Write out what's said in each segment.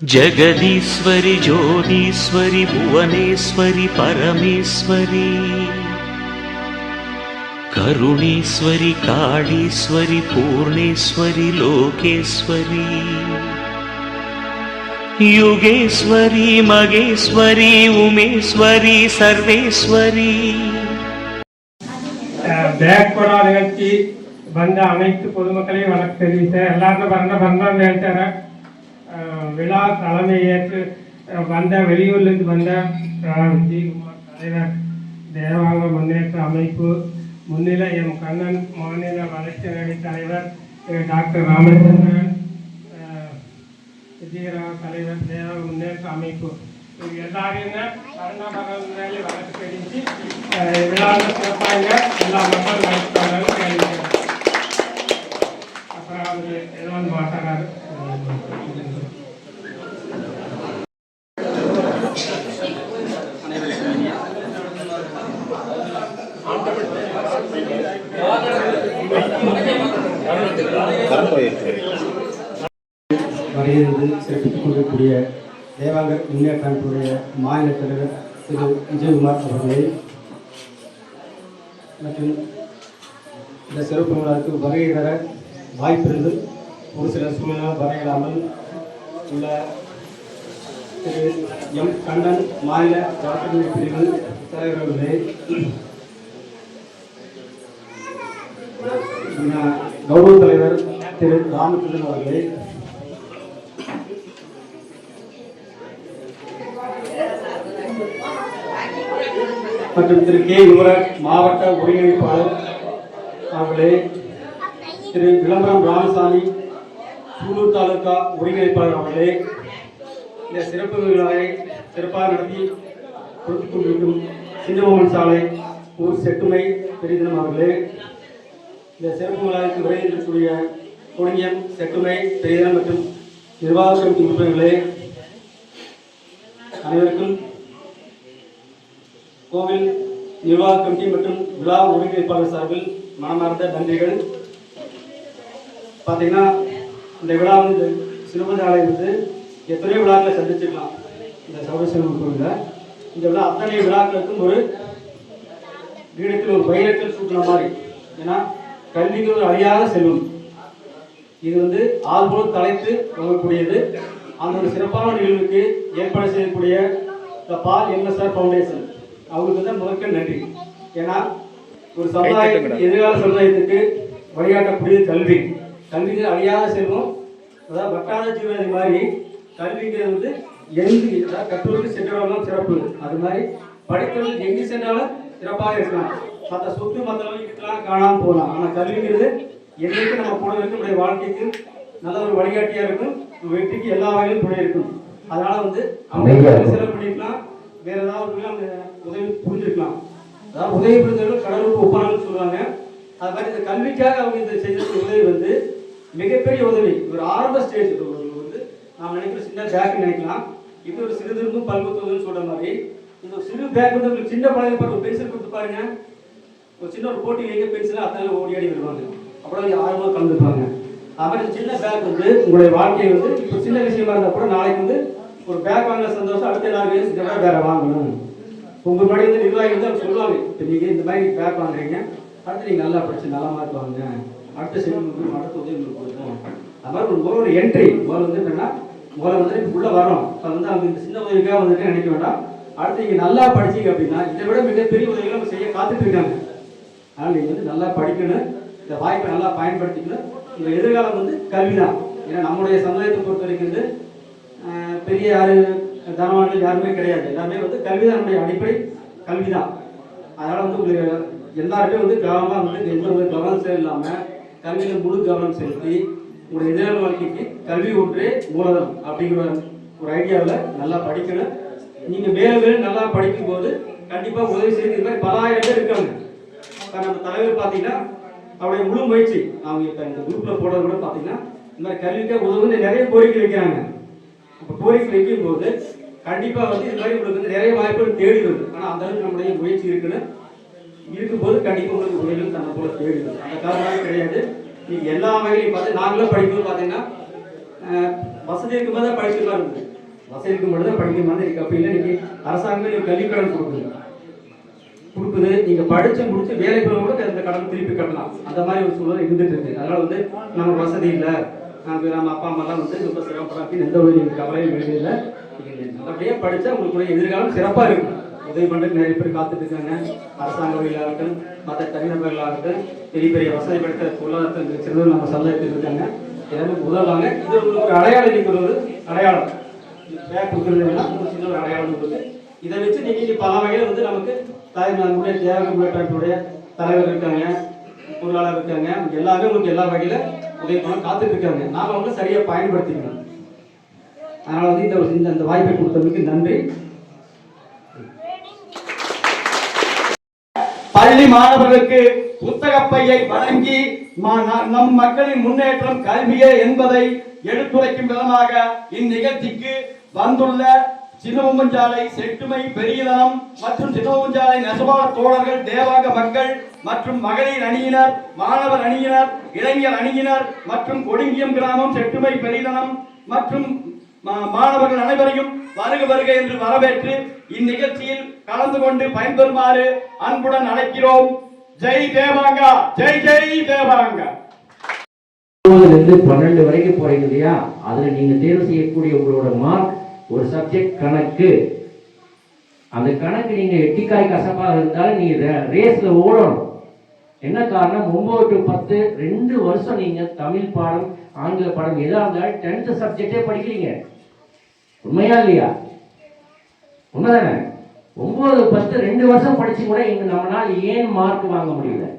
जगदीश्वरि ज्योतीश्वरि भुवनेश्वरि परमेश्वरि करुणेश्वरि काळीश्वरि पूर्णेश्वरि लोकेश्वरि युगेश्वरि मगेश्वरि उमेश्वरि सर्वेश्वरि பேக்வரா நிகழ்ச்சி வந்த அனைத்து பொதுமக்களையும் வணக்கம் தெரிவித்த எல்லாரும் பரண பரணம் நிகழ்ச்சி விழா தலைமை ஏற்று வந்த வெளியூர்லேருந்து வந்த விஜயகுமார் தலைவர் தேவாங்க முன்னேற்ற அமைப்பு முன்னிலை எம். கண்ணன் மாநில வளர்ச்சி அணி தலைவர் டாக்டர் ராமச்சந்திரன் விஜயராவ தலைவர் தேவாங்க முன்னேற்ற அமைப்பு. இவங்க எல்லாரையுமே கருணாபகவன் வளர்ச்சி தெரிஞ்சு விழாவில் சிறப்பாங்க எல்லா மக்களும் அப்புறம் அவர் ஏதோ மாட்டாரு வரையிலிருந்து சிறப்பித்துக் கொண்டிருக்கூடிய தேவாங்கர் முன்னேற்ற அமைப்புடைய மாநில தலைவர் திரு விஜயகுமார் அவர்களே மற்றும் இந்த சிறப்பு விழாவுக்கு வருகை தர வாய்ப்பிருந்து ஒரு சில சூழ்நிலை வரையிடாமல் உள்ள திரு எம் கண்ணன் மாநில வழக்கறிஞர் பிரிவு தலைவர் அவர்களே கௌரவ தலைவர் திரு ராமச்சந்திரன் அவர்களே மற்றும் திரு கே யுவராஜ் மாவட்ட ஒருங்கிணைப்பாளர் அவர்களே திரு விளம்பரம் ராமசாமி சூலூர் தாலுகா ஒருங்கிணைப்பாளர் அவர்களே இந்த சிறப்பு விழாவை சிறப்பாக நடத்தி கொடுத்துக் கொண்டிருக்கும் சின்னமோகன் சாலை ஊர் செட்டுமை பெரிதினம் அவர்களே இந்த சிறப்பு விழாவிற்கு விரைந்திருக்கக்கூடிய கொடியம் செட்டுமை பெரிதினம் மற்றும் நிர்வாக சமிதி உறுப்பினர்களே அனைவருக்கும் கோவில் நிர்வாக கமிட்டி மற்றும் விழா ஒருங்கிணைப்பாளர் சார்பில் மனமார்ந்த நன்றிகள். பார்த்தீங்கன்னா இந்த விழா வந்து சிறுபதி ஆலயம் வந்து எத்தனையோ விழாக்களை சந்திச்சிருக்கலாம். இந்த சௌரசிவம் கோவிலில். இந்த விழா அத்தனை விழாக்களுக்கும் ஒரு வீடுக்கு ஒரு வைரத்தில் சூட்டின மாதிரி. ஏன்னா கல்விக்கு ஒரு அழியாத செல்வம் இது வந்து ஆள் தலைத்து வழங்கக்கூடியது. அந்த ஒரு சிறப்பான நிகழ்வுக்கு ஏற்பாடு செய்யக்கூடிய த பால் எம்எஸ்ஆர் ஃபவுண்டேஷன். அவங்களுக்கு தான் முதற்க நன்றி. ஏன்னா ஒரு சமுதாயத்துக்கு எதிர்கால சமுதாயத்துக்கு வழிகாட்டக்கூடியது கல்வி. கல்விக்கு அழியாத செல்வம் அதாவது வட்டார ஜீவனதி மாதிரி கல்விங்கிறது வந்து எங்கு அதாவது கற்றோருக்கு சென்றவர்களும் சிறப்பு. அது மாதிரி படித்தவர்கள் எங்கு சென்றாலும் சிறப்பாக இருக்கலாம். மற்ற சொத்து மற்றவங்க இருக்கலாம் காணாமல் போகலாம். ஆனால் கல்விங்கிறது என்னைக்கு நம்ம கூட இருக்கு நம்முடைய வாழ்க்கைக்கு நல்ல ஒரு வழிகாட்டியா இருக்கும். வெற்றிக்கு எல்லா வகையிலும் துணை இருக்கும். அதனால வந்து அவங்க செலவு பண்ணிக்கலாம். வேற ஏதாவது உதவி புரிஞ்சிருக்கலாம். அதாவது உதவி புரிஞ்சவர்கள் கடவுளுக்கு ஒப்பானு சொல்லுவாங்க. அது மாதிரி இந்த கல்விக்காக அவங்க இந்த செய்த உதவி வந்து மிகப்பெரிய உதவி. ஒரு ஆரம்ப ஸ்டேஜ் வந்து நாம் நினைக்கிற சின்ன பேக் நினைக்கலாம். இது ஒரு சிறு திரும்பும் பல்குத்துவதுன்னு சொல்ற மாதிரி. இந்த சிறு பேக் வந்து உங்களுக்கு சின்ன பழைய பாரு ஒரு பென்சில் கொடுத்து பாருங்க. ஒரு சின்ன ஒரு போட்டி எங்கே பென்சில் அத்தனை ஓடி ஆடி வருவாங்க. அப்புறம் ஆர்வமாக கலந்துப்பாங்க. அது மாதிரி இந்த சின்ன பேக் வந்து உங்களுடைய வாழ்க்கையை வந்து இப்போ சின்ன விஷயமா இருந்தால் கூட நாளைக்கு வந்து ஒரு பேக் வாங்கின சந்தோஷம் அடுத்த நாள் வேறு வாங்கணும். உங்க முன்னாடி இந்த நிர்வாகி வந்து சொல்லுவாங்க. இப்போ நீங்க இந்த மாதிரி பேர் வாங்குறீங்க அடுத்து நீங்க நல்லா படிச்சு நல்ல மார்க் வாங்க அடுத்த செடி அடுத்த உதவி உங்களுக்கு கொடுக்கும் அது மாதிரி ஒரு முதல்ல ஒரு என்ட்ரி முதல்ல வந்து என்னன்னா முதல்ல வந்து உள்ளே உள்ள வரோம் அது வந்து அவங்க இந்த சின்ன உதவிக்காக வந்துட்டு நினைக்க வேண்டாம். அடுத்து நீங்க நல்லா படிச்சீங்க அப்படின்னா இதை விட மிகப்பெரிய உதவிகளை நம்ம செய்ய காத்துட்டு இருக்காங்க. அதனால் நீங்கள் வந்து நல்லா படிக்கணும். இந்த வாய்ப்பை நல்லா பயன்படுத்திக்கணும். உங்கள் எதிர்காலம் வந்து கல்வி தான் ஏன்னா நம்முடைய சமுதாயத்தை பொறுத்த வரைக்கும் வந்து பெரிய யாரு தனவான்கள் யாருமே கிடையாது. எல்லாமே வந்து கல்வி தான் நம்முடைய அடிப்படை கல்வி தான் அதனால் வந்து உங்களுக்கு எல்லாருமே வந்து கவனமாக வந்து எந்த ஒரு கவனம் செலுத்த இல்லாமல் கல்வியில் முழு கவனம் செலுத்தி உங்களுடைய எதிர்கால வாழ்க்கைக்கு கல்வி ஒன்றே மூலதனம் அப்படிங்கிற ஒரு ஐடியாவில் நல்லா படிக்கணும். நீங்கள் மேலும் மேலும் நல்லா படிக்கும்போது கண்டிப்பாக உதவி செய்து இது மாதிரி பல ஆயிரம் பேர் இருக்காங்க. இப்ப நம்ம தலைவர் பார்த்தீங்கன்னா அவருடைய முழு முயற்சி அவங்க இப்போ இந்த குரூப்பில் போடுறது கூட பார்த்தீங்கன்னா இந்த மாதிரி கல்விக்காக உதவுன்னு நிறைய கோரிக்கை வைக்கிறாங்க. அப்போ கோரிக்கை வைக்கும் போது கண்டிப்பாக வந்து இது மாதிரி உங்களுக்கு வந்து நிறைய வாய்ப்புகள் தேடி வருது. ஆனால் அந்த அளவுக்கு நம்முடைய முயற்சி இருக்குன்னு இருக்கும்போது கண்டிப்பாக உங்களுக்கு உதவிகள் தன்னை போல தேடி வரும் அந்த காரணம் கிடையாது. நீங்க எல்லா வகையிலையும் பார்த்து நாங்களும் படிக்கும்போது பார்த்தீங்கன்னா வசதி இருக்கும்போது தான் படிச்சுக்கலாம் இருக்குது வசதி இருக்கும்போது தான் படிக்க மாதிரி இருக்கு. அப்படி இல்லை இன்னைக்கு அரசாங்கம் நீங்க கடன் கொடுக்குது. கொடுக்குது. நீங்க படிச்சு முடிச்சு வேலைக்கு போக கூட அந்த கடன் திருப்பி கட்டலாம். அந்த மாதிரி ஒரு சூழல் இருந்துட்டு இருக்கு. அதனால வந்து நமக்கு வசதி இல்லை. நான் பேர் நம்ம அப்பா அம்மாலாம் வந்து ரொம்ப சிரமப்படுறாங்க எந்த ஒரு நீங்க கவலையும் வேண்டியதில்லை நீங்க படித்தா படிச்சா உங்களுக்கு எதிர்காலம் சிறப்பாக இருக்கும். உதவி பண்றதுக்கு நிறைய பேர் காத்துட்டு இருக்காங்க. அரசாங்க வழியிலாகட்டும் மற்ற தனிநபர்களாகட்டும் பெரிய பெரிய வசதி படுத்த பொருளாதாரத்தில் சிறந்த நம்ம சமுதாயத்தில் இருக்காங்க. எல்லாமே உதவுவாங்க இது உங்களுக்கு ஒரு அடையாளம் நீங்க ஒரு அடையாளம். பேக் கொடுக்குறது வேணா ஒரு சின்ன ஒரு அடையாளம் கொடுத்து இதை வச்சு நீங்கள் பல வகையில் வந்து நமக்கு தாய்மார்களுடைய தியாக முன்னேற்றத்துடைய தலைவர் இருக்காங்க பொருளாளர் இருக்காங்க. எல்லாருமே உங்களுக்கு எல்லா வகையில் உதவி பண்ண காத்துட்டு இருக்காங்க நாம அவங்க சரியா பயன்படுத்திக்கணும். அதனால் வந்து இந்த இந்த அந்த வாய்ப்பை கொடுத்ததுக்கு நன்றி. பள்ளி மாணவர்களுக்கு புத்தக பையை வழங்கி மா- நம் மக்களின் முன்னேற்றம் கல்வியே என்பதை எடுத்துரைக்கும் விதமாக இந்நிகழ்ச்சிக்கு வந்துள்ள சின்னமுஞ்சாலை செட்டுமை பெரியதனம் மற்றும் சின்னமுஞ்சாலை நெசவாளர் தோழர்கள் தேவாங்க மக்கள் மற்றும் மகளிர் அணியினர் மாணவர் அணியினர் இளைஞர் அணியினர் மற்றும் கொடுங்கியம் கிராமம் செட்டுமை பெரிதனம் மற்றும் மா- மாணவர்கள் அனைவரையும் வருக வருக என்று வரவேற்று இந்நிகழ்ச்சியில் கலந்து கொண்டு பயன்பெறுமாறு அன்புடன் அழைக்கிறோம். ஜெய் தேவாங்கா ஜெய் ஜெய் தேவாங்கா. இருந்து பன்னெண்டு வரைக்கும் போறீங்க இல்லையா? அதுல நீங்க தேர்வு செய்யக்கூடிய உங்களோட மார்க் ஒரு சப்ஜெக்ட் கணக்கு. அந்த கணக்கு நீங்க எட்டிக்காய் கசப்பாக இருந்தாலும் நீ ரேஸ்ல ஓடணும். என்ன காரணம்? ஒன்பது டு பத்து ரெண்டு வருஷம் நீங்க தமிழ் பாடம் ஆங்கில பாடம் எதா இருந்தாலும் டென்த் சப்ஜெக்டே படிக்கிறீங்க. உண்மையா இல்லையா? உண்மைதானே? ஒன்பது பத்து ரெண்டு வருஷம் படிச்சு கூட இங்க நம்மளால ஏன் மார்க் வாங்க முடியல?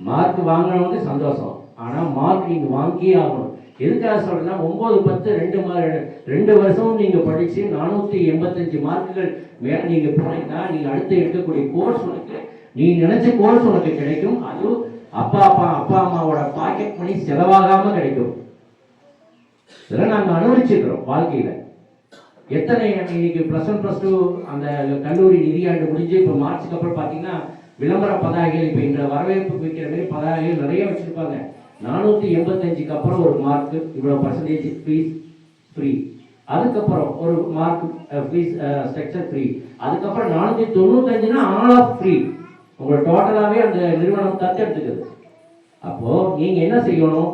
மார்க் வாங்கினவங்க சந்தோஷம். ஆனா மார்க் நீங்க வாங்கியே ஆகணும். எதுக்காக சொல்றேன்னா ஒன்பது பத்து ரெண்டு மா- ரெண்டு வருஷமும் நீங்க படிச்சு நானூத்தி எண்பத்தஞ்சு மார்க்குகள் மேல நீங்க போனீங்கன்னா நீங்க அடுத்து எடுக்கக்கூடிய கோர்ஸ் உனக்கு நீ நினைச்ச கோர்ஸ் உனக்கு கிடைக்கும். அதுவும் அப்பா அப்பா அப்பா அம்மாவோட பாக்கெட் மணி செலவாகாம கிடைக்கும். இதெல்லாம் நாங்க அனுபவிச்சிருக்கிறோம் வாழ்க்கையில. எத்தனை இன்னைக்கு ப்ளஸ் ஒன் ப்ளஸ் டூ அந்த கல்லூரி நிதியாண்டு முடிஞ்சு இப்போ மார்ச்சுக்கு அப்புறம் பார்த்தீங்கன்னா விளம்பர பதாகைகள் இப்போ இந்த வரவேற்பு வைக்கிற மாதிரி பதாகைகள் நிறைய வச்சிருப்பாங்க. நானூற்றி எண்பத்தஞ்சுக்கு அப்புறம் ஒரு மார்க் இவ்வளோ பர்சன்டேஜ் ஃபீஸ் ஃப்ரீ அதுக்கப்புறம் ஒரு மார்க் ஃபீஸ் ஸ்ட்ரக்சர் ஃப்ரீ அதுக்கப்புறம் நானூற்றி தொண்ணூத்தஞ்சுனா ஆல் ஆஃப் ஃப்ரீ உங்களை டோட்டலாகவே அந்த நிறுவனம் தத்தெடுத்துக்குது அப்போ நீங்க என்ன செய்யணும்?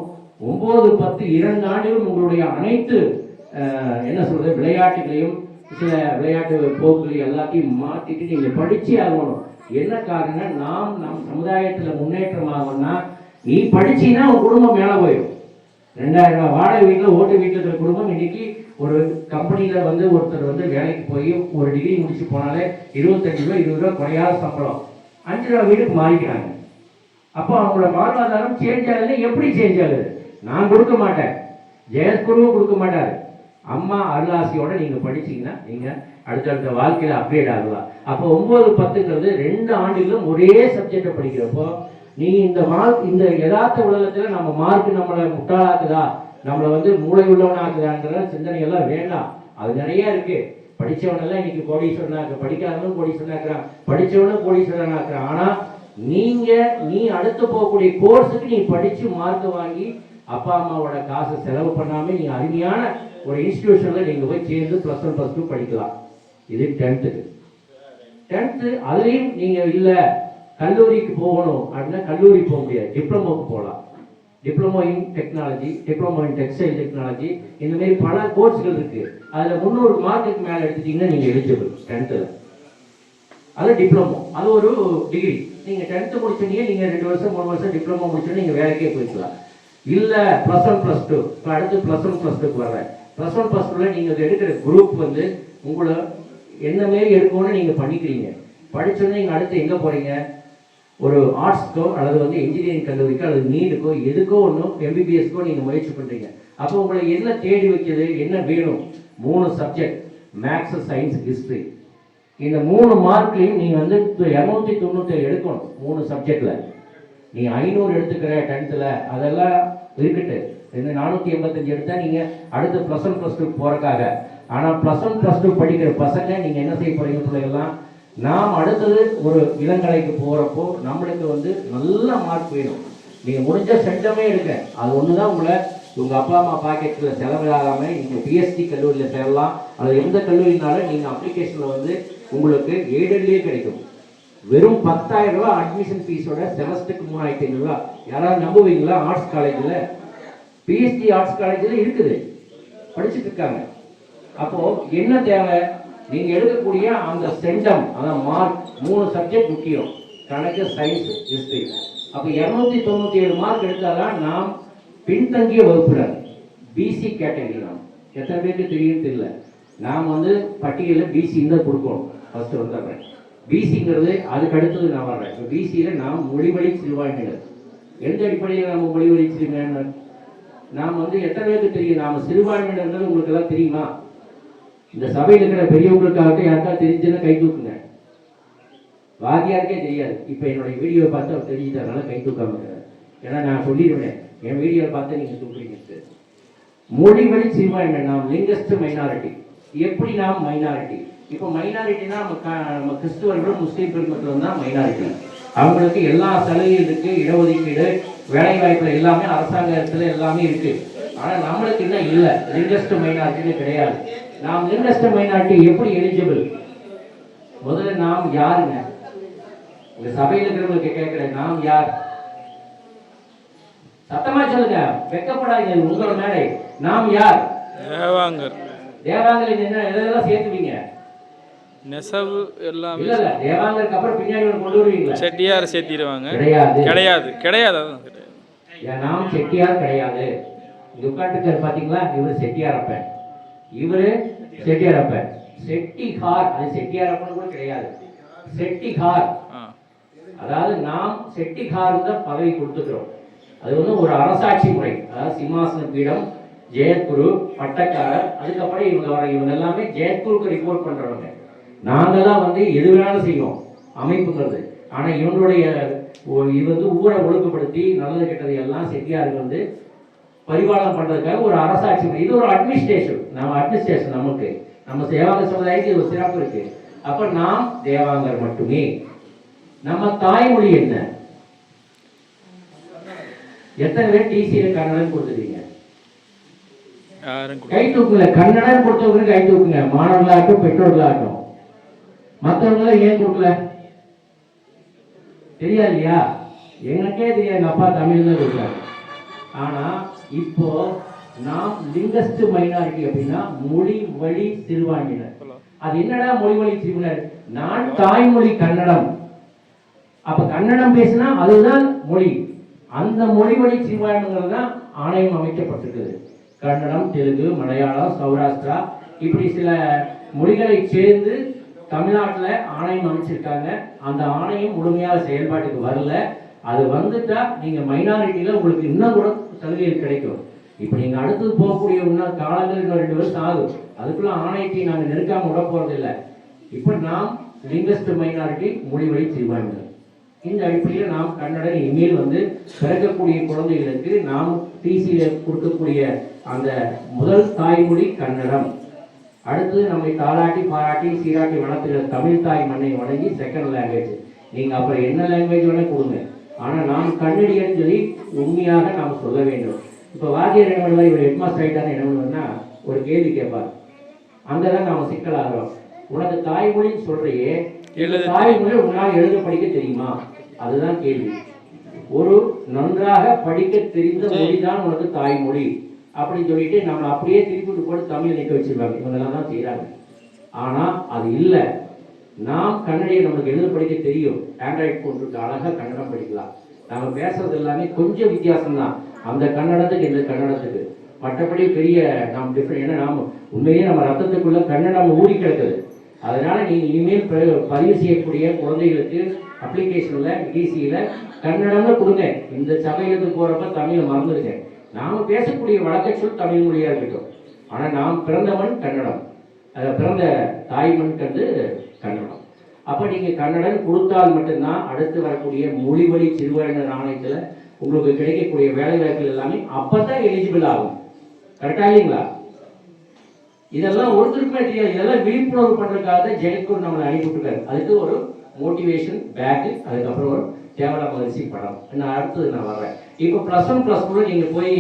ஒன்பது பத்து இரண்டு ஆண்டுகள் உங்களுடைய அனைத்து என்ன சொல்றது விளையாட்டுகளையும் சில விளையாட்டு போக்குகளையும் எல்லாத்தையும் மாற்றிட்டு நீங்க படிச்சே ஆகணும். என்ன காரணம் நாம் நம் சமுதாயத்தில் முன்னேற்றம் ஆகணும்னா நீ படிச்சீன்னா உன் குடும்பம் மேலே போயிடும். ரெண்டாயிரம் ரூபாய் வாடகை வீட்டில் ஓட்டு வீட்டில் இருக்கிற குடும்பம் இன்னைக்கு ஒரு கம்பெனியில் வந்து ஒருத்தர் வந்து வேலைக்கு போய் ஒரு டிகிரி முடிச்சு போனாலே இருபத்தஞ்சு ரூபா இருபது ரூபா குறையாத சம்பளம். அஞ்சு வீட்டுக்கு மாறிக்கிறாங்க. அப்போ அவங்களோட வாழ்வாதாரம் சேஞ்ச் ஆகுது எப்படி சேஞ்ச் ஆகுது? நான் கொடுக்க மாட்டேன். ஜெயஸ்குருவும் கொடுக்க மாட்டார். அம்மா அருளாசியோட நீங்க படிச்சீங்கன்னா நீங்க அடுத்தடுத்த வாழ்க்கையில அப்கிரேட் ஆகலாம் அப்போ ஒன்பது பத்துங்கிறது ரெண்டு ஆண்டுகளும் ஒரே சப்ஜெக்டை படிக்கிறப்போ நீ இந்த மார்க் இந்த யதார்த்த உலகத்துல நம்ம மார்க் நம்மளை முட்டாளாக்குதா? நம்மளை வந்து மூளை உள்ளவனாக்குதாங்கிற சிந்தனை எல்லாம் வேண்டாம். அது நிறைய இருக்கு. படிச்சவனெல்லாம் இன்னைக்கு கோடீஸ்வரனாக்க படிக்காதவனும் கோடீஸ்வரனாக்குறான் படிச்சவனும் கோடீஸ்வரனாக்குறான். ஆனா நீங்க நீ அடுத்து போகக்கூடிய கோர்ஸுக்கு நீ படிச்சு மார்க் வாங்கி அப்பா அம்மாவோட காசை செலவு பண்ணாம நீ அருமையான ஒரு இன்ஸ்டிடியூஷன்ல நீங்க போய் சேர்ந்து ப்ளஸ் ஒன் ப்ளஸ் டூ படிக்கலாம். இது டென்த்துக்கு டென்த்து அதுலேயும் நீங்கள் இல்லை கல்லூரிக்கு போகணும் அப்படின்னா கல்லூரி போக முடியாது டிப்ளமோக்கு போகலாம். Diploma in technology diploma in textile technology இந்த மாதிரி பல கோர்ஸ்கள் இருக்கு. அதுல முந்நூறு மார்க்குக்கு மேல எடுத்துட்டீங்கன்னா நீங்க எலிஜிபிள் டென்த்தில் அது டிப்ளமோ அது ஒரு டிகிரி நீங்க டென்த்து முடிச்சீங்க நீங்க ரெண்டு வருஷம் மூணு வருஷம் டிப்ளமோ முடிச்சோன்னா நீங்க வேலைக்கே போய்க்கலாம். இல்ல ப்ளஸ் ஒன் ப்ளஸ் டூ இப்போ அடுத்து ப்ளஸ் ஒன் ப்ளஸ் டூக்கு வர்றேன் ப்ளஸ் ஒன் ப்ளஸ் டூவில் நீங்கள் எடுக்கிற குரூப் வந்து உங்களை என்ன மாரி எடுக்கணும்னு நீங்கள் பண்ணிக்கிறீங்க. படிச்சோன்னே நீங்கள் அடுத்து எங்கே போகிறீங்க ஒரு ஆர்ட்ஸ்க்கோ அல்லது வந்து இன்ஜினியரிங் கல்லூரிக்கோ அல்லது நீடுக்கோ எதுக்கோ ஒன்றும் எம்பிபிஎஸ்க்கோ நீங்கள் முயற்சி பண்ணுறீங்க அப்போ உங்களை என்ன தேடி வைக்கிறது என்ன வேணும்? மூணு சப்ஜெக்ட் மேக்ஸ் சயின்ஸ் ஹிஸ்ட்ரி இந்த மூணு மார்க்லையும் நீ வந்து இரநூத்தி தொண்ணூத்தேழு எடுக்கணும் மூணு சப்ஜெக்டில் நீ ஐநூறு எடுத்துக்கிற டென்த்தில் அதெல்லாம் இருக்கட்டு. இந்த நானூற்றி எண்பத்தஞ்சு எடுத்தால் நீங்கள் அடுத்து ப்ளஸ் ஒன் ப்ளஸ் டூ போகிறக்காக ஆனால் ப்ளஸ் ஒன் ப்ளஸ் டூ படிக்கிற பசங்க நீங்கள் என்ன செய்ய போகிறீங்க பிள்ளைகள்லாம் நாம் அடுத்தது ஒரு இளங்கலைக்கு போகிறப்போ நம்மளுக்கு வந்து நல்ல மார்க் வேணும். நீங்கள் முடிஞ்ச செட்டமே இருக்க அது ஒன்று தான் உங்களை உங்கள் அப்பா அம்மா பாக்கெட்டில் செலவிடாமல் நீங்கள் பிஎஸ்டி கல்லூரியில் சேரலாம். அல்லது எந்த கல்லூரினாலும் நீங்கள் அப்ளிகேஷனில் வந்து உங்களுக்கு எய்டட்லேயே கிடைக்கும். வெறும் பத்தாயிரம் ரூபா அட்மிஷன் ஃபீஸோட செமஸ்டருக்கு மூணாயிரத்தி ஐநூறு யாராவது நம்புவீங்களா ஆர்ட்ஸ் காலேஜில் பிஎஸ்டி ஆர்ட்ஸ் காலேஜில் இருக்குது. படிச்சுட்டு இருக்காங்க. அப்போது என்ன தேவை? நீங்க எடுக்கக்கூடிய அந்த சென்டம் அதான் மார்க் மூணு சப்ஜெக்ட் முக்கியம். கணக்கு சயின்ஸ் ஹிஸ்டரி அப்போ இருநூத்தி தொண்ணூத்தி ஏழு மார்க் எடுத்தாதான் நாம் பின்தங்கிய வகுப்பினர். பிசி கேட்டகரி நாம் எத்தனை பேருக்கு தெரியும் தெரியல. நாம் வந்து பட்டியலில் பிசி தான் கொடுக்கணும். ஃபர்ஸ்ட் வந்துடுறேன் பிசிங்கிறது அதுக்கு அடுத்தது நான் வர்றேன். இப்போ பிசியில் நாம் மொழிவழி சிறுபான்மையினர். எந்த அடிப்படையில் நாம் மொழிவழி சிறுபான்மையினர்? நாம் வந்து எத்தனை பேருக்கு தெரியும்? நாம் சிறுபான்மையினர்கள் உங்களுக்கு எல்லாம் தெரியுமா? இந்த சபையில் இருக்கிற பெரியவங்களுக்காக யாருக்கா தெரிஞ்சுன்னா கை தூக்குங்க. வாதியாருக்கே தெரியாது. இப்போ என்னுடைய வீடியோ பார்த்து அவர் தெரிஞ்சுட்டதுனால கை தூக்காம இருக்கிறார். ஏன்னா நான் சொல்லிடுவேன். என் வீடியோ பார்த்து நீங்கள் தூக்குறீங்க மொழி வழி சிறுபான்மை நாம் லிங்கஸ்ட் மைனாரிட்டி. எப்படி நாம் மைனாரிட்டி? இப்போ மைனாரிட்டினா நம்ம நம்ம கிறிஸ்துவர்களும் முஸ்லீம் பெருமக்களும் தான் மைனாரிட்டி. அவங்களுக்கு எல்லா சலுகையும் இருக்கு இடஒதுக்கீடு வேலை வாய்ப்புல எல்லாமே அரசாங்கத்துல எல்லாமே இருக்கு. ஆனா நம்மளுக்கு இன்னும் இல்லை. லிங்கஸ்ட் மைனாரிட்டின்னு கிடையாது. நாம் லிங்கஸ்ட் மைனாரிட்டி எப்படி எலிஜிபிள் முதல்ல நாம் யாருங்க? உங்க சபையில் இருக்கிறவங்களுக்கு கேட்கிறேன் நாம் யார்? சத்தமா சொல்லுங்க வெக்கப்படாதீங்க உங்களோட மேடை. நாம் யார்? தேவாங்கர். தேவாங்கல என்ன எதெல்லாம் சேர்த்துவீங்க? நெசவு எல்லாமே இல்ல தேவாங்கருக்கு அப்புறம் பின்னாடி கொண்டு வருவீங்களா. செட்டியார் சேர்த்திடுவாங்க கிடையாது. கிடையாது கிடையாது அதான் கிடையாது நாம் செட்டியார் கிடையாது. இங்க உட்காந்துருக்காரு பாத்தீங்களா? இவர் செட்டியாரப்பன் இவரு செட்டியாரப்பன் செட்டிகார் அது செட்டியாரப்பன் கூட கிடையாது. செட்டிகார் அதாவது நாம் செட்டிகார் தான் பதவி கொடுத்துக்கிறோம். அது வந்து ஒரு அரசாட்சி முறை. அதாவது சிம்மாசன பீடம் ஜெயக்குரு பட்டக்காரர் அதுக்கப்புறம் இவங்க வர இவங்க எல்லாமே ஜெயக்குருக்கு ரிப்போர்ட் பண்றவங்க. நாங்கெல்லாம் வந்து எது வேணாலும் செய்வோம் அமைப்புங்கிறது. ஆனா இவங்களுடைய இது வந்து ஊரை ஒழுங்குபடுத்தி நல்லது கெட்டது எல்லாம் செட்டியாருக்கு வந்து பரிபாலனம் பண்றதுக்காக ஒரு அரசாட்சி இது ஒரு அட்மினிஸ்ட்ரேஷன் நம்ம அட்மினிஸ்ட்ரேஷன் நமக்கு. நம்ம சேவாங்க சமுதாயத்துக்கு ஒரு சிறப்பு இருக்கு. அப்ப நாம் தேவாங்கர் மட்டுமே. நம்ம தாய்மொழி என்ன? எத்தனை பேர் டிசியில கன்னடம் கொடுத்துருக்கீங்க கை தூக்குங்க. கன்னடம் கொடுத்தவங்க கை தூக்குங்க. மாணவர்களாகட்டும் பெற்றோர்களாகட்டும். மற்றவங்கள ஏன் கொடுக்கல? தெரியாது இல்லையா எனக்கே தெரியாது. எங்க அப்பா தமிழ் தான் கொடுத்தாரு. ஆனா இப்போ நாம் லிங்கஸ்ட் மைனாரிட்டி அப்படின்னா மொழி வழி சிறுபான்மையினர். அது என்னடா மொழி வழி சிறுபான்மையினர்? நான் தாய்மொழி கன்னடம். அப்ப கன்னடம் பேசினா அதுதான் மொழி. அந்த மொழி வழி சிறுபான்மைங்கிறது தான் ஆணையம் அமைக்கப்பட்டிருக்குது. கன்னடம் தெலுங்கு மலையாளம் சௌராஷ்டிரா இப்படி சில மொழிகளை சேர்ந்து தமிழ்நாட்டில் ஆணையம் அமைச்சிருக்காங்க. அந்த ஆணையம் முழுமையாக செயல்பாட்டுக்கு வரல. அது வந்துட்டா நீங்க மைனாரிட்டியில உங்களுக்கு இன்னும் கூட சலுகைகள் கிடைக்கும். இப்போ நீங்க அடுத்தது போகக்கூடிய இன்னும் காலங்கள் இன்னும் ரெண்டு வருஷம் ஆகும். அதுக்குள்ள ஆணையத்தை நாங்க நெருக்காம விட போறது இல்லை. இப்போ நாம் லிங்கஸ்ட் மைனாரிட்டி மொழிவழி சிறுபான்மையினர் இந்த அடிப்படையில் நாம் கன்னடம் இனிமேல் வந்து பிறக்கக்கூடிய குழந்தைகளுக்கு நாம் டிசியில் கொடுக்கக்கூடிய அந்த முதல் தாய்மொழி கன்னடம். அடுத்தது நம்மை தாளாட்டி பாராட்டி சீராட்டி வளர்த்துகிற தமிழ் தாய் மண்ணை வணங்கி செகண்ட் லாங்குவேஜ் நீங்கள் அப்புறம் என்ன லாங்குவேஜ் வேணால் கொடுங்க. ஆனா நாம் கன்னடியன்னு சொல்லி உண்மையாக நாம் சொல்ல வேண்டும். இப்போ வாத்தியார் என்ன பண்ணுவார்? இவர் ஹெட்மாஸ்டர் ஆகிட்டாரு என்ன பண்ணுவார்னா ஒரு கேள்வி கேட்பார். அங்கதான் நாம சிக்கலாகிறோம் உனக்கு தாய்மொழின்னு சொல்றியே தாய்மொழி உன்னால் எழுத படிக்க தெரியுமா? அதுதான் கேள்வி. ஒரு நன்றாக படிக்க தெரிந்த மொழிதான் உனக்கு தாய்மொழி. அப்படின்னு சொல்லிட்டு நம்ம அப்படியே திருப்பி போட்டு தமிழ் நிற்க வச்சிருக்காங்க. இவங்கெல்லாம் தான் செய்யறாங்க ஆனா அது இல்லை. நாம் கன்னடையை நமக்கு எழுத படிக்க தெரியும். ஆண்ட்ராய்ட் ஃபோன் இருக்கு கன்னடம் படிக்கலாம். நாம் பேசுறது எல்லாமே கொஞ்சம் வித்தியாசம் தான் அந்த கன்னடத்துக்கு இந்த கன்னடத்துக்கு. மற்றபடி பெரிய நாம் டிஃப்ரெண்ட் ஏன்னா நாம் உண்மையிலேயே நம்ம ரத்தத்துக்குள்ள கன்னடம் ஊறி கிடக்குது. அதனால நீங்கள் இனிமேல் ப- பதிவு செய்யக்கூடிய குழந்தைகளுக்கு அப்ளிகேஷனில் டிசியில் கன்னடம்னு கொடுங்க. இந்த சபையிலிருந்து போகிறப்ப தமிழை மறந்துடுங்க. நாம் பேசக்கூடிய வழக்கை சொல் தமிழ் மொழியாக இருக்கட்டும். ஆனால் நாம் பிறந்தவன் கன்னடம். அஹ் பிறந்த தாய்மண் கண்டு கன்னடம். அப்போ நீங்கள் கன்னடம் கொடுத்தால் மட்டும்தான் அடுத்து வரக்கூடிய மொழிவழி சிறுவரினர் நாணயத்தில் உங்களுக்கு கிடைக்கக்கூடிய வேலை வாய்ப்புகள் எல்லாமே அப்போ தான் எலிஜிபிள் ஆகும் கரெக்டா இல்லைங்களா? இதெல்லாம் ஒருத்தருக்குமே தெரியாது. இதெல்லாம் விழிப்புணர்வு பண்றதுக்காக ஜெயக்குர் நம்மளை அனுப்பிவிட்டுருக்காரு. அதுக்கு ஒரு மோட்டிவேஷன் பேக்கு அதுக்கப்புறம் ஒரு கேவல மகிழ்ச்சி படம் நான் அடுத்தது நான் வர்றேன். இப்போ ப்ளஸ் ஒன் ப்ளஸ் டூவில் நீங்கள் போய்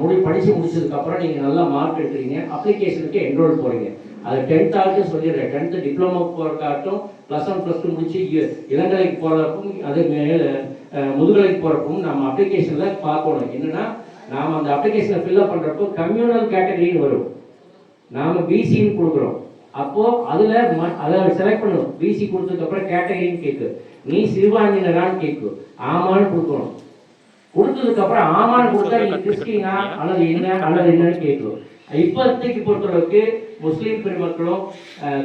முடி படித்து முடிச்சதுக்கப்புறம் நீங்கள் நல்லா மார்க் எடுக்கிறீங்க. அப்ளிகேஷனுக்கு என்ரோல் போகிறீங்க அது டென்த் ஆகட்டும் சொல்லிடுறேன். டென்த்து டிப்ளமோ போகிறக்காகட்டும் ப்ளஸ் ஒன் ப்ளஸ் டூ முடிச்சு இளங்கலைக்கு போகிறப்பவும் அது முதுகலைக்கு போகிறப்பவும் நம்ம அப்ளிகேஷனில் பார்க்கணும். என்னென்னா நாம் அந்த அப்ளிகேஷனை ஃபில்அப் பண்ணுறப்போ கம்யூனல் கேட்டகரின்னு வரும். நாம் பிசின்னு கொடுக்குறோம். அப்போது அதில் ம- அதை செலக்ட் பண்ணணும் பிசி கொடுத்ததுக்கப்புறம் கேட்டகரின்னு கேட்கு நீ சிறுபான்மையினரான்னு கேட்கு ஆமான்னு கொடுக்கணும். கொடுத்ததுக்கப்புறம் ஆமான்னு கொடுத்தா நீ கிறிஸ்டினா அல்லது என்ன அல்லது என்னன்னு கேட்கும் இப்போதைக்கு பொறுத்தளவுக்கு முஸ்லீம் பெருமக்களும்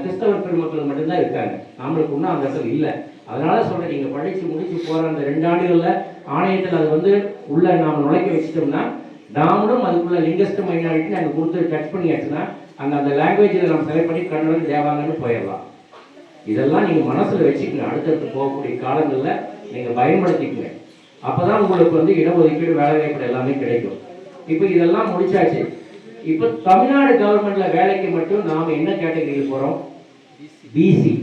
கிறிஸ்தவ பெருமக்களும் மட்டும்தான் இருக்காங்க. நம்மளுக்கு இன்னும் அந்த அசல் இல்லை. அதனால சொல்கிறேன் நீங்கள் படித்து முடித்து போகிற அந்த ரெண்டு ஆண்டுகளில் ஆணையத்தில் அது வந்து உள்ளே நாம் நுழைக்க வச்சிட்டோம்னா நாமளும் அதுக்குள்ள லிங்கஸ்ட் மைனாரிட்டி நாங்கள் கொடுத்து டச் பண்ணியாச்சுன்னா அந்த அந்த லாங்குவேஜில் நம்ம செலக்ட் பண்ணி கன்னடம் தேவாங்கன்னு போயிடலாம். இதெல்லாம் நீங்கள் மனசில் வச்சுக்கணும் அடுத்தடுத்து போகக்கூடிய காலங்களில் நீங்கள் பயன்படுத்திக்கங்க. அப்பதான் உங்களுக்கு வந்து இடஒதுக்கீடு வேலைவாய்ப்பு எல்லாமே கிடைக்கும். இப்போ இதெல்லாம் முடிச்சாச்சு. இப்போ தமிழ்நாடு கவர்மெண்ட்ல வேலைக்கு மட்டும் நாம என்ன கேட்டகரியில் போறோம்? பிசி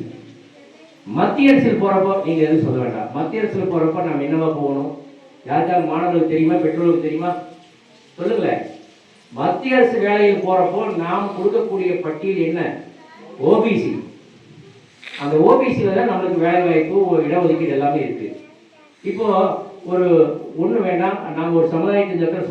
மத்திய அரசில் போறப்போ நீங்க எதுவும் சொல்ல வேண்டாம். மத்திய அரசில் போறப்ப நம்ம என்னவா போகணும்? யாருக்காவது மாணவர்களுக்கு தெரியுமா? பெற்றோர்களுக்கு தெரியுமா? சொல்லுங்களேன். மத்திய அரசு வேலையில் போறப்போ நாம் கொடுக்கக்கூடிய பட்டியல் என்ன? ஓபிசி அந்த ஓபிசியில் தான் நம்மளுக்கு வேலை வாய்ப்பு இடஒதுக்கீடு எல்லாமே இருக்கு. இப்போ ஒரு ஒன்று வேண்டாம். நாங்கள் ஒரு சமுதாயத்தின் இருக்கிற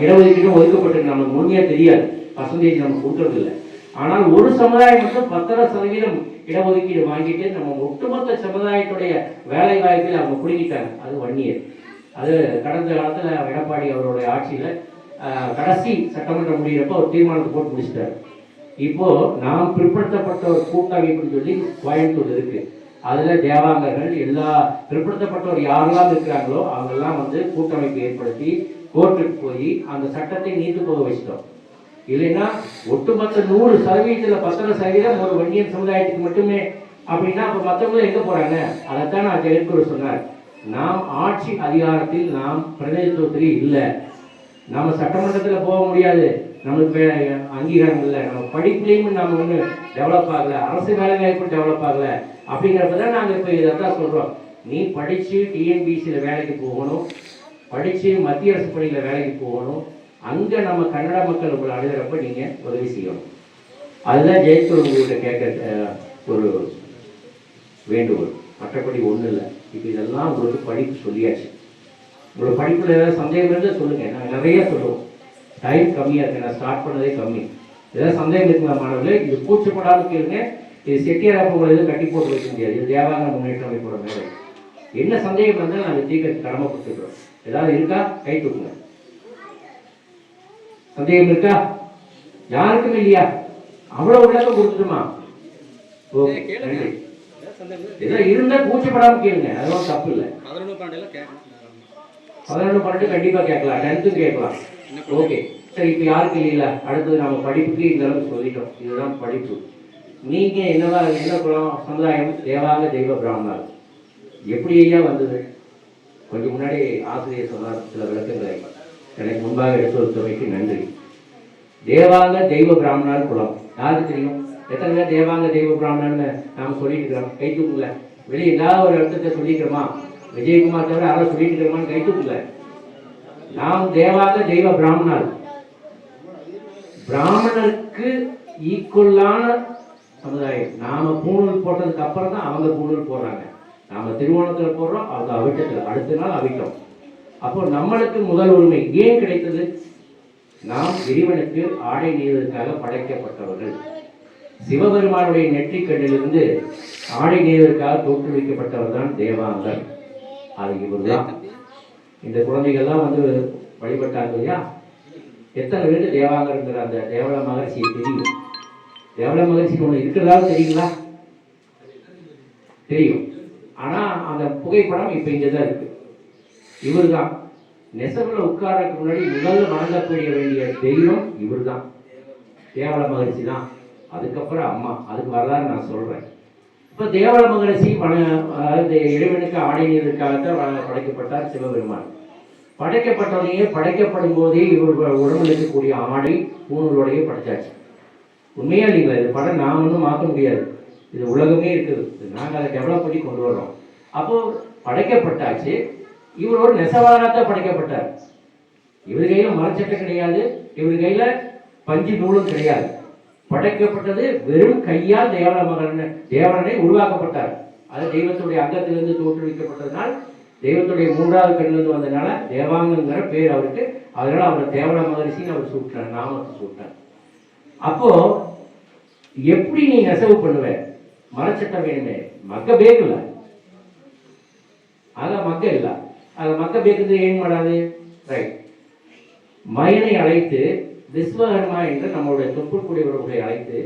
இடஒதுக்கீடும் ஒதுக்கப்பட்டு நமக்கு முழுமையாக தெரியாது. பர்சன்டேஜ் நம்ம கொடுக்கறது இல்லை ஆனால் ஒரு சமுதாயம் மட்டும் பத்தரை சதவீதம் இடஒதுக்கீடு வாங்கிட்டு நம்ம ஒட்டுமொத்த சமுதாயத்துடைய வேலை வாய்ப்பில் அவங்க குடுங்கிட்டாங்க. அது வன்னியர் அது கடந்த காலத்துல எடப்பாடி அவருடைய ஆட்சியில கடைசி சட்டமன்றம் முடிகிறப்ப ஒரு தீர்மானத்தை போட்டு முடிச்சிட்டாரு. இப்போ நாம் பிற்படுத்தப்பட்ட ஒரு கூட்டமைப்புன்னு சொல்லி கோயம்புத்தூர் இருக்கு. அதுல தேவாங்கர்கள் எல்லா பிற்படுத்தப்பட்டவர் யாரெல்லாம் இருக்கிறாங்களோ அவங்கெல்லாம் வந்து கூட்டமைப்பு ஏற்படுத்தி கோர்ட்டுக்கு போய் அந்த சட்டத்தை நீத்து போக வச்சிட்டோம். இல்லைன்னா ஒட்டுமொத்த நூறு சதவீதத்தில் பத்தரை சதவீதம் ஒரு வன்னியன் சமுதாயத்துக்கு மட்டுமே அப்படின்னா அப்போ மற்றவங்களும் எங்கே போகிறாங்க அதைத்தான் நான் ஜெயக்குரு சொன்னார். நாம் ஆட்சி அதிகாரத்தில் நாம் பிரதிநிதித்துவத்திலே இல்லை. நம்ம சட்டமன்றத்தில் போக முடியாது. நம்மளுக்கு அங்கீகாரம் இல்லை. நம்ம படிப்புலேயும் நம்ம ஒன்று டெவலப் ஆகலை. அரசு வேலை வாய்ப்பு டெவலப் ஆகலை அப்படிங்கிறப்ப தான் நாங்கள் இப்போ இதை தான் சொல்கிறோம் நீ படித்து டிஎன்பிசியில் வேலைக்கு போகணும். படித்து மத்திய அரசு பணியில் வேலைக்கு போகணும். அங்கே நம்ம கன்னட மக்கள் உங்களை அழுகிறப்ப நீங்கள் உதவி செய்யணும். அதுதான் ஜெயத்தூர் உங்கள்கிட்ட கேட்க ஒரு வேண்டுகோள். மற்றபடி ஒன்றும் இல்லை. இப்போ இதெல்லாம் உங்களுக்கு படிப்பு சொல்லியாச்சு. உங்களுக்கு படிப்பில் ஏதாவது சந்தேகம் இருந்தால் சொல்லுங்கள் நாங்கள் நிறைய சொல்லுவோம். டைம் கம்மியாக இருக்கு. நான் ஸ்டார்ட் பண்ணதே கம்மி. ஏதாவது சந்தேகம் இருக்குங்களா மாணவர்களே? இது கூச்சப்படாமல் கேளுங்க. இது செட்டியாரப்ப உங்களை எதுவும் கட்டி போட்டு வைக்க முடியாது. இது தேவாங்க முன்னேற்ற அமைப்போட மேலே என்ன சந்தேகம் இருந்தாலும் நாங்கள் தீர்க்க கடமைப்பட்டுக்கிறோம் ஏதாவது இருக்கா? கை தூக்குங்க. சந்தேகம் இருக்கா? யாருக்கும் இல்லையா? அவ்வளவு விளக்கம் கொடுத்துட்டுமா? ஏதோ இருந்தா கூச்சப்படாம கேளுங்க. அதெல்லாம் தப்பு இல்லை. பதினொன்று பன்னெண்டு கண்டிப்பா கேட்கலாம். டென்த்து கேட்கலாம். ஓகே சரி இப்போ யாருக்கு இல்லைல்ல அடுத்தது நம்ம படிப்புக்கு இந்த அளவுக்கு சொல்லிட்டோம். இதுதான் படிப்பு. நீங்க என்னவா என்ன குலம் சமுதாயம்? தேவாங்க தெய்வ பிராமணர். எப்படி ஐயா வந்தது? கொஞ்சம் முன்னாடி ஆசிரியர் சொன்னார் சில விளக்கங்களை. எனக்கு முன்பாக எடுத்து வைத்தமைக்கு நன்றி. தேவாங்க தெய்வ பிராமணர் குலம். யாருக்கு தெரியும்? எத்தனை பேர் தேவாங்க தெய்வ பிராமணர்னு நாம் சொல்லிட்டு இருக்கிறோம் கை தூக்குல வெளியே ஏதாவது ஒரு இடத்துல சொல்லிக்கிறோமா விஜயகுமார் தவிர யாரும் சொல்லிட்டு இருக்கிறோமான்னு கை தூக்குல நாம் தேவாங்க தெய்வ பிராமணர். பிராமணருக்கு ஈக்குவலான சமுதாயம். நாம பூணூல் போட்டதுக்கு அப்புறம் தான் அவங்க பூணூல் போடுறாங்க. நாம திருவோணத்துல போடுறோம் அது அவிட்டத்துல அடுத்த நாள் அவிட்டோம். அப்போ நம்மளுக்கு முதல் உரிமை ஏன் கிடைத்தது? நாம் இறைவனுக்கு ஆடை நெய்வதற்காக படைக்கப்பட்டவர்கள். சிவபெருமானுடைய நெற்றிக்கண்ணிலிருந்து ஆடை நெய்வதற்காக தோற்றுவிக்கப்பட்டவர் தான் தேவாங்கர் அது இவர்தான். இந்த குழந்தைகள்லாம் வந்து வழிபட்டாங்க இல்லையா? எத்தனை பேருக்கு தேவாங்கருங்கிற அந்த தேவல மகர்ஷியை தெரியும். தேவல மகர்ஷி ஒன்று இருக்கிறதா தெரியுங்களா? தெரியும். ஆனா அந்த புகைப்படம் இப்ப இங்கே தான் இருக்கு. இவர்தான். நெசவுல உட்காரக்கு முன்னாடி முதல்ல வணங்கக்கூடிய வேண்டிய தெய்வம் இவர்தான். தேவல மகிழ்ச்சி தான். அதுக்கப்புறம் அம்மா. அதுக்கு வரலாறு நான் சொல்றேன். இப்போ தேவல மகரிஷி மன அதாவது இறைவனுக்கு ஆடை படைக்கப்பட்டார் சிவபெருமான். படைக்கப்பட்டவனையே படைக்கப்படும் போதே இவர் உடம்புல இருக்கக்கூடிய ஆடை பூணூலோடையே படைச்சாச்சு. உண்மையா நீங்கள் இது? படம் நான் ஒன்றும் மாற்ற முடியாது. இது உலகமே இருக்குது. நாங்கள் அதை டெவலப் பண்ணி கொண்டு வரோம் அப்போது படைக்கப்பட்டாச்சு. இவர் ஒரு நெசவாளராக படைக்கப்பட்டார். இவர் கையில் மரச்சட்டை கிடையாது. இவர் கையில் பஞ்சு நூலும் கிடையாது. படைக்கப்பட்டது வெறும் கையால் தேவர மகன் தேவரனை உருவாக்கப்பட்டார். அது தெய்வத்துடைய அங்கத்திலிருந்து தோற்றுவிக்கப்பட்டதுனால் தெய்வத்துடைய மூன்றாவது கண்ணிலிருந்து வந்ததுனால தேவாங்கங்கிற பேர் அவருக்கு. அதனால அவர் தேவர மகரிசின்னு அவர் சூட்டார் நாமத்தை சூட்டார் அப்போ எப்படி நீ நெசவு பண்ணுவேன் ಮರಚಟ್ಟವೇನೆ ಮಗ್ಗ ಬೇಕಲ್ಲ ಆಗ ಮಗ್ಗ ಇಲ್ಲ ಆಗ ಮಗ್ಗ ಬೇಕಿದ್ರೆ ಏನು ಮಾಡಾது ரைட் மயனை அழைத்து விஸ்வகர்மா என்று நம்மளுடைய தொப்புக்குடியவர்களை அழைத்து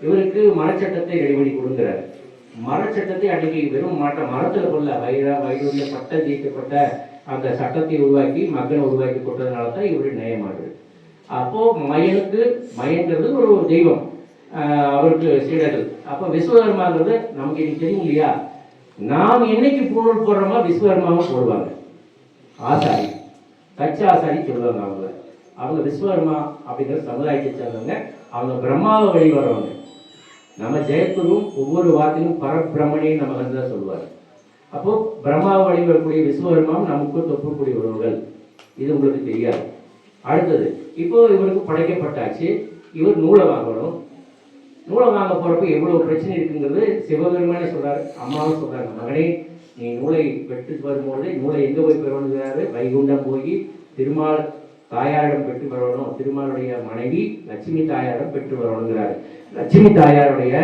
இவருக்கு மரச்சட்டத்தை ரெடிபடி கொடுங்கிறார் மரச்சட்டத்தை அன்றைக்கு வெறும் மாற்ற மரத்தில் கொள்ள வயிறா வயிறுடைய பட்ட தீர்க்கப்பட்ட அந்த சட்டத்தை உருவாக்கி மக்களை உருவாக்கி கொடுத்ததுனால தான் இவரு நயமாடுது அப்போ மயனுக்கு மயங்கிறது ஒரு தெய்வம். ஆஹ் அவருக்கு சீடர்கள். அப்போ விஸ்வகர்மாங்கிறது நமக்கு இன்னைக்கு தெரியும் இல்லையா நாம் என்னைக்கு பொருள் போடுறோமோ விஸ்வகர்மாவும் போடுவாங்க. ஆசாரி. தச்ச ஆசாரி சொல்லுவாங்க அவங்க. அவங்க விஸ்வகர்மா அப்படிங்கிற சமுதாயத்தை சேர்ந்தவங்க. அவங்க பிரம்மாவை வழி வர்றவங்க நம்ம ஜெயக்குரும் ஒவ்வொரு வார்த்தையும் பரபிரம்மனே நம்ம வந்து தான் சொல்லுவார். அப்போ பிரம்மாவை வழி வரக்கூடிய விஸ்வகர்மாவும் நமக்கு தொப்பக்கூடிய உறவுகள். இது உங்களுக்கு தெரியாது. அடுத்தது இப்போ இவருக்கு படைக்கப்பட்டாச்சு. இவர் நூலை வாங்கணும். நூலை வாங்க போகிறப்ப எவ்வளோ பிரச்சனை இருக்குங்கிறது சிவபெருமானே சொல்றாரு அம்மாவும் சொல்கிறாங்க மகனே நீ நூலை பெற்று வரும்போது நூலை எங்கே போய் பெறணுங்கிறாரு வைகுண்டம் போய் திருமால் தாயாரிடம் பெற்று வரணும் திருமாலுடைய மனைவி லட்சுமி தாயாரிடம் பெற்று வரணுங்கிறாரு. லட்சுமி தாயாருடைய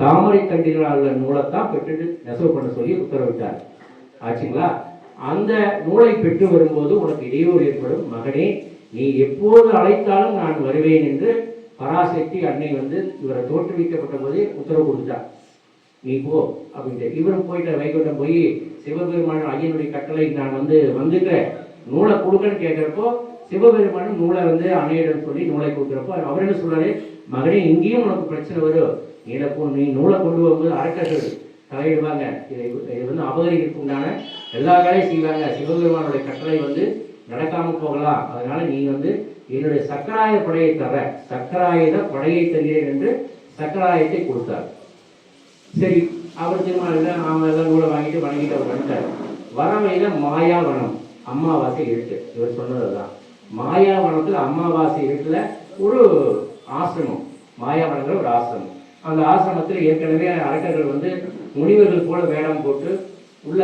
தாமரை கண்டிகளால் உள்ள நூலைத்தான் பெற்றுட்டு நெசவு பண்ண சொல்லி உத்தரவிட்டார். ஆச்சுங்களா? அந்த நூலை பெற்று வரும்போது உனக்கு இடையூறு ஏற்படும். மகனே நீ எப்போது அழைத்தாலும் நான் வருவேன் என்று பராசக்தி அன்னை வந்து இவரை தோற்றுவிக்கப்பட்ட போதே உத்தரவு கொடுத்தார். நீ போ அப்படின்ட்டு. இவரும் போயிட்டு வைகுண்டம் போய் சிவபெருமான ஐயனுடைய கட்டளை நான் வந்து வந்துட்டேன் நூலை கொடுக்கன்னு கேட்குறப்போ சிவபெருமானும் நூலை வந்து அணையிடம் சொல்லி நூலை கொடுக்குறப்போ அவர் என்ன சொல்றாரு? மகனே இங்கேயும் உனக்கு பிரச்சனை வரும். நீ போ நீ நூலை கொண்டு வரும்போது அரக்கர்கள் தலையிடுவாங்க. இதை இது வந்து அபகரிக்கிறதுக்கு உண்டான எல்லா வேலையும் செய்வாங்க. சிவபெருமானுடைய கட்டளை வந்து நடக்காமல் போகலாம். அதனால நீ வந்து என்னுடைய சக்கராய படையை தர சக்கராயுத படையை தருகிறேன் என்று சக்கராயத்தை கொடுத்தார். சரி அவர் திருமணம் அவங்க எல்லாம் நூலை வாங்கிட்டு வணங்கிட்டு அவர் வந்துட்டார். வர மாயாவனம் அமாவாசை இருட்டு. இவர் சொன்னதுதான். மாயாவனத்துல அமாவாசை இருட்டுல ஒரு ஆசிரமம் மாயாவனங்கிற ஒரு ஆசிரமம். அந்த ஆசிரமத்தில் ஏற்கனவே அரக்கர்கள் வந்து முனிவர்கள் போல வேடம் போட்டு உள்ள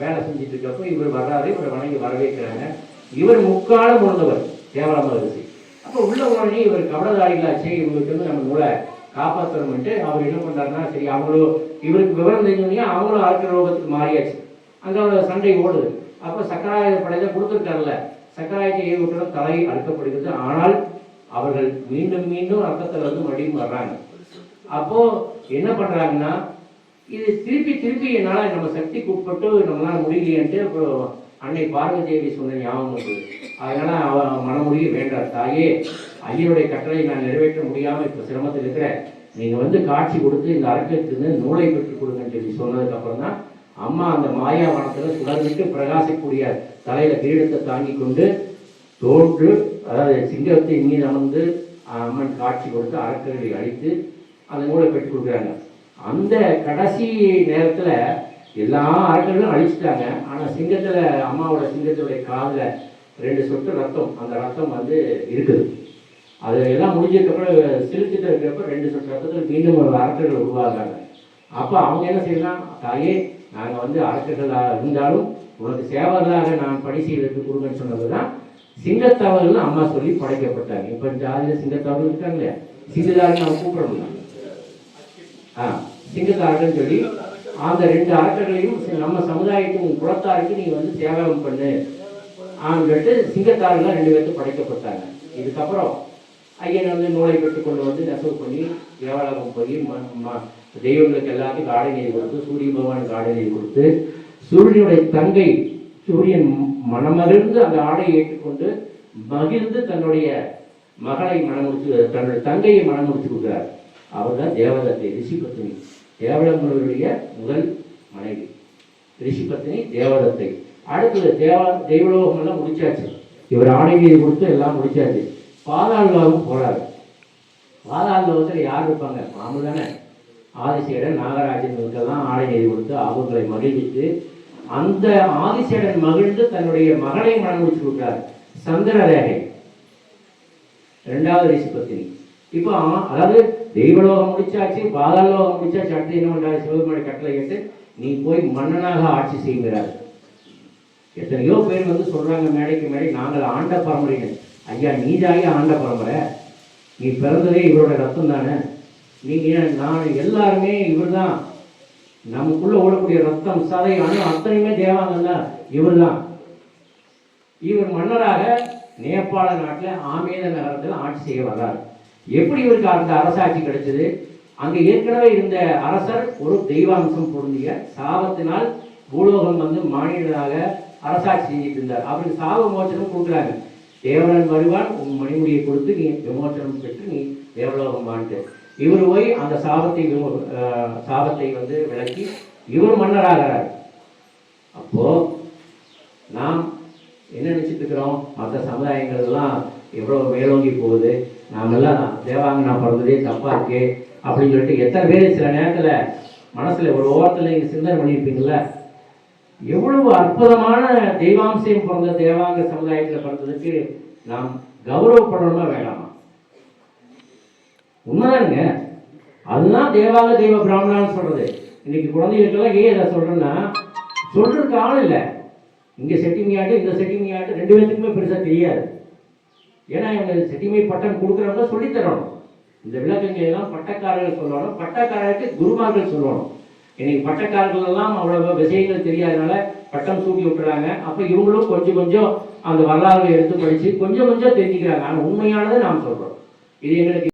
வேலை செஞ்சுட்டு இருக்கப்போ இவர் வர்றாரு இவரை வணங்கி வரவேற்கிறாங்க. இவர் முக்காலம் உணர்ந்தவர். தேவர இருக்குது அப்போ உள்ள உடனே இவர் கவலதாரிகளாச்சே இவங்களுக்கு வந்து நம்ம நூலை காப்பாற்றணும்ட்டு அவர் என்ன பண்ணாருன்னா சரி அவங்களும் இவருக்கு விவரம் தெரிஞ்சோடனே அவங்களும் அரக்க ரோகத்துக்கு மாறியாச்சு. அங்கே ஒரு சண்டை ஓடுது. அப்போ சக்கராய படையில கொடுத்துருக்காருல்ல சக்கராயத்தை ஏவி தலை அழுக்கப்படுகிறது ஆனால் அவர்கள் மீண்டும் மீண்டும் ரத்தத்தில் வந்து மறுபடியும் வர்றாங்க. அப்போ என்ன பண்ணுறாங்கன்னா இது திருப்பி திருப்பி என்னால் நம்ம சக்திக்கு உட்பட்டு நம்மளால் முடியலையன்ட்டு அப்புறம் அன்னை பார்வதி தேவி சொன்ன ஞாபகம் உண்டு. அதனால் அவ மனமுடிய வேண்டாம். தாயே ஐயனுடைய கட்டளை நான் நிறைவேற்ற முடியாமல் இப்போ சிரமத்தில் இருக்கிறேன் நீங்கள் வந்து காட்சி கொடுத்து இந்த அரக்கத்துக்கு நூலை பெற்றுக் கொடுங்கன்னு சொல்லி சொன்னதுக்கப்புறம் தான் அம்மா அந்த மாயா வனத்தில் சுடர்விட்டு பிரகாசிக்கூடிய தலையில் கிரீடத்தை தாங்கி கொண்டு தோற்று அதாவது சிங்கத்தை மீது அமர்ந்து அம்மன் காட்சி கொடுத்து அரக்கர்களை அழித்து அந்த நூலை பெற்றுக் கொடுக்குறாங்க. அந்த கடைசி நேரத்தில் எல்லா அரக்கர்களும் அழிச்சிட்டாங்க. ஆனால் சிங்கத்தில் அம்மாவோட சிங்கத்துடைய காலில் ரெண்டு சொட்டு ரத்தம். அந்த ரத்தம் வந்து இருக்குது. அது எல்லாம் முடிஞ்சதுக்கப்புறம் சிரிச்சுட்டு இருக்கிறப்ப ரெண்டு சொட்டு ரத்தத்தில் மீண்டும் ஒரு அரக்கர்கள் உருவாகிறாங்க. அப்போ அவங்க என்ன செய்யலாம்? தாயே நாங்கள் வந்து அரக்கர்களாக இருந்தாலும் உனக்கு சேவர்களாக நான் பணி செய்வதற்கு கொடுங்கன்னு சொன்னது தான் சிங்கத்தவர்கள் அம்மா சொல்லி படைக்கப்பட்டாங்க. இப்போ ஜாதியில் சிங்கத்தவர்கள் இருக்காங்க இல்லையா சிங்கதாரி நம்ம கூப்பிடணும். ஆ சிங்கத்தார்கள் சொல்லி அந்த ரெண்டு ஆற்றல்களையும் நம்ம சமுதாயத்துக்கு உன் குலத்தாருக்கு நீ வந்து சேவகம் பண்ணு. ஆண்கிட்டு சிங்கத்தாரெல்லாம் ரெண்டு பேர்த்து படைக்கப்பட்டாங்க. இதுக்கப்புறம் ஐயன் வந்து நூலை பெற்று கொண்டு வந்து நெசவு பண்ணி தேவாலகம் போய் தெய்வங்களுக்கு எல்லாத்துக்கும் ஆடை கொடுத்து சூரிய பகவானுக்கு ஆடை கொடுத்து சூரியனுடைய தங்கை சூரியன் மனமகிழ்ந்து அந்த ஆடையை ஏற்றுக்கொண்டு மகிழ்ந்து தன்னுடைய மகளை மனமுடிச்சு தன்னுடைய தங்கையை மனமுடிச்சு கொடுக்குறார். அவர் தான் தேவதத்தை ரிஷி பத்னி தேவலமுனிவருடைய முதல் மனைவி ரிஷி பத்னி தேவதத்தை. அடுத்தது தேவ தெய்வலோகம் எல்லாம் முடிச்சாச்சு. இவர் ஆணையை கொடுத்து எல்லாம் முடிச்சாச்சு. பாதாள லோகம் போறாரு. பாதாள லோகத்தில் யார் இருப்பாங்க? மாமு தானே. ஆதிசேடன் நாகராஜன் ஆணையை கொடுத்து அவங்களை மகிழ்வித்து அந்த ஆதிசேடன் மகிழ்ந்து தன்னுடைய மகளை மனம் முடிச்சு கொடுக்கிறார் சந்திர ரேகை ரெண்டாவது ரிஷி பத்தினி இப்போ அதாவது தெய்வலோகம் முடிச்சாச்சு பாதாளலோகம் முடிச்சாச்சு அடுத்து என்ன பண்றாரு? சிவபெருமானை கட்டளை கேட்டு நீ போய் மன்னனாக ஆட்சி செய்கிறார் எத்தனையோ பேர் வந்து சொல்றாங்க மேடைக்கு மேடை நாங்கள் ஆண்ட பரம்பரைகள். ஐயா நீதாயே ஆண்ட பரம்பரை. நீ பிறந்ததே இவரோட ரத்தம் தானே. நீங்க நான் எல்லாருமே இவர் தான் நமக்குள்ள ஓடக்கூடிய ரத்தம் சதை அணு அத்தனையுமே இவர் தான் இவர் மன்னராக நேபாள நாட்டில் ஆமேத நகரத்தில் ஆட்சி செய்ய வர்றார். எப்படி இவருக்கு அந்த அரசாட்சி கிடைச்சது? அங்கே ஏற்கனவே இருந்த அரசர் ஒரு தெய்வாம்சம் பொருந்திய சாபத்தினால் பூலோகம் வந்து மாநிலனாக அரசாட்சி செஞ்சுட்டு இருந்தார். அவருக்கு சாப மோச்சனம் கொடுக்குறாங்க தேவனன் வருவான் உன் மணிமுடியை கொடுத்து நீ விமோச்சனம் பெற்று நீ தேவலோகம் வாழ்ந்து. இவர் போய் அந்த சாபத்தை விமோ- சாபத்தை வந்து விளக்கி இவர் மன்னராகிறார். அப்போ நாம் என்ன நினைச்சிட்டு இருக்கிறோம்? மற்ற சமுதாயங்கள்லாம் எவ்வளோ மேலோங்கி போகுது? நாமெல்லாம் தேவாங்கனா பிறந்ததே தப்பாக இருக்கு அப்படின்னு சொல்லிட்டு எத்தனை பேர் சில நேரத்தில் மனசில் ஒரு ஓரத்தில் நீங்கள் சிந்தனை பண்ணியிருப்பீங்கல்ல எவ்வளவு அற்புதமான தெய்வாம்சம் பிறந்த தேவாங்க சமுதாயத்தில் பிறந்ததுக்கு நாம் கௌரவப்படணுமா வேண்டாமா உண்மைதானுங்க அதுதான் தேவாங்க தெய்வ பிராமணான்னு சொல்றது. இன்னைக்கு குழந்தைகளுக்கெல்லாம் ஏன் இதை சொல்றேன்னா சொல்றதுக்கு ஆள் இல்லை. இங்கே செட்டிங் ஆட்டு இந்த செட்டிங் ஆட்டு ரெண்டு பேர்த்துக்குமே பெருசாக தெரியாது. ஏன்னா இவங்க செட்டிமை பட்டம் கொடுக்குறவங்க சொல்லித்தரணும் இந்த விளக்கங்கள் எல்லாம் பட்டக்காரர்கள் சொல்லணும். பட்டக்காரருக்கு குருமார்கள் சொல்லணும். இன்னைக்கு பட்டக்காரர்கள் எல்லாம் அவ்வளவு விஷயங்கள் தெரியாதனால பட்டம் சூட்டி விட்டுறாங்க. அப்போ இவங்களும் கொஞ்சம் கொஞ்சம் அந்த வரலாறுகளை எடுத்து படித்து கொஞ்சம் கொஞ்சம் தெரிஞ்சுக்கிறாங்க. ஆனால் உண்மையானதை நாம் சொல்கிறோம் இது எங்களுக்கு